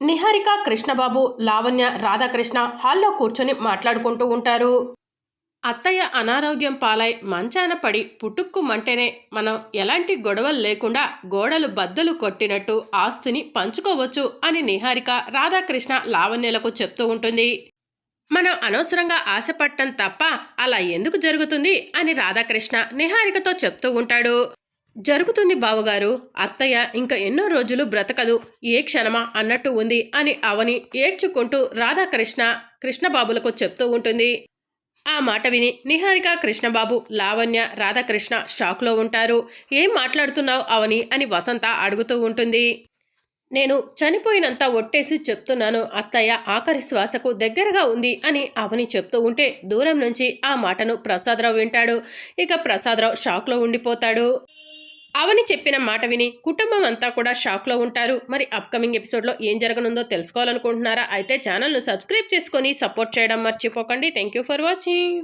నిహారిక కృష్ణబాబు లావణ్య రాధాకృష్ణ హాల్లో కూర్చొని మాట్లాడుకుంటూ ఉంటారు. అత్తయ్య అనారోగ్యం పాలై మంచాన పడి పుట్టుక్కుమంటేనే మనం ఎలాంటి గొడవలు లేకుండా గోడలు బద్దలు కొట్టినట్టు ఆస్తిని పంచుకోవచ్చు అని నిహారిక రాధాకృష్ణ లావణ్యలకు చెప్తూ ఉంటుంది. మనం అనవసరంగా ఆశపడటం తప్ప అలా ఎందుకు జరుగుతుంది అని రాధాకృష్ణ నిహారికతో చెప్తూ ఉంటాడు. జరుగుతుంది బావగారు. అత్తయ్య ఇంకా ఎన్నో రోజులు బ్రతకదు. ఏ క్షణమా అన్నట్టు ఉంది అని అవని ఏడ్చుకుంటూ రాధాకృష్ణ కృష్ణబాబులకు చెప్తూ ఉంటుంది. ఆ మాట విని నిహారిక కృష్ణబాబు లావణ్య రాధాకృష్ణ షాక్లో ఉంటారు. ఏం మాట్లాడుతున్నావు అవని అని వసంత అడుగుతూ ఉంటుంది. నేను చనిపోయినంత ఒట్టేసి చెప్తున్నాను అత్తయ్య. ఆఖరి శ్వాసకు దగ్గరగా ఉంది అని అవని చెప్తూ ఉంటే దూరం నుంచి ఆ మాటను ప్రసాదరావు వింటాడు. ఇక ప్రసాదరావు షాక్లో ఉండిపోతాడు. అవని చెప్పిన మాట విని కుటుంబం అంతా కూడా షాక్లో ఉంటారు. మరి అప్కమింగ్ ఎపిసోడ్లో ఏం జరగనుందో తెలుసుకోవాలనుకుంటున్నారా? అయితే ఛానల్ను సబ్స్క్రైబ్ చేసుకొని సపోర్ట్ చేయడం మర్చిపోకండి. Thank you for watching